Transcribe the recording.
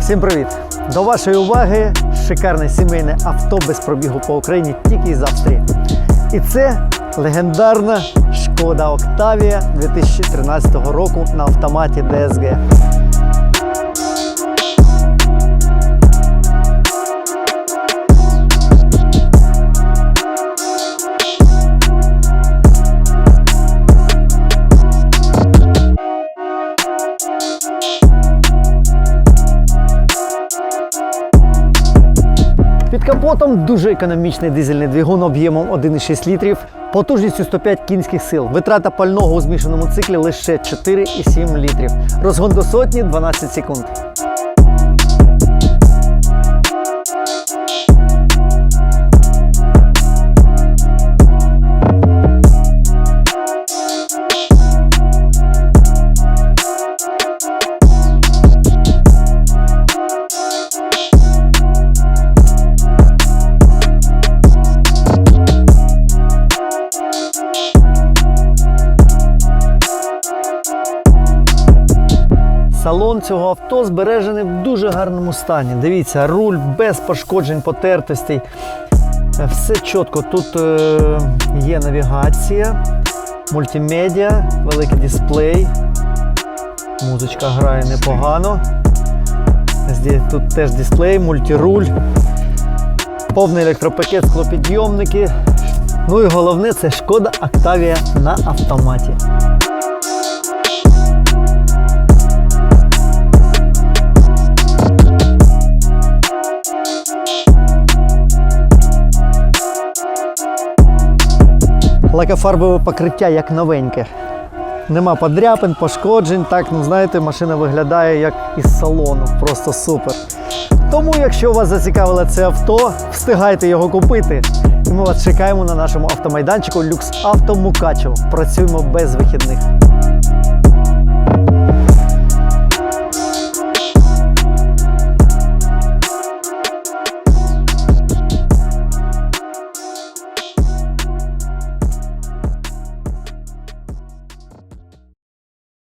Всім привіт! До вашої уваги шикарне сімейне авто без пробігу по Україні тільки із Австрії. І це легендарна Шкода Октавія 2013 року на автоматі DSG. Під капотом дуже економічний дизельний двигун об'ємом 1,6 літрів, потужністю 105 кінських сил. Витрата пального у змішаному циклі лише 4,7 літрів. Розгон до сотні 12 секунд. Салон цього авто збережений в дуже гарному стані. Дивіться, руль без пошкоджень, потертостей. Е, Все чітко. Тут е, є навігація, мультимедіа, великий дисплей. Музичка грає непогано. Тут теж дисплей, мультируль, повний електропакет, склопідйомники. Ну і головне це шкода Octavia на автоматі. Лакофарбове покриття як новеньке. Нема подряпин, пошкоджень. Так, ну знаєте, машина виглядає як із салону. Просто супер. Тому, якщо вас зацікавило це авто, встигайте його купити. І ми вас чекаємо на нашому автомайданчику Люкс Авто Мукачево. Працюємо без вихідних.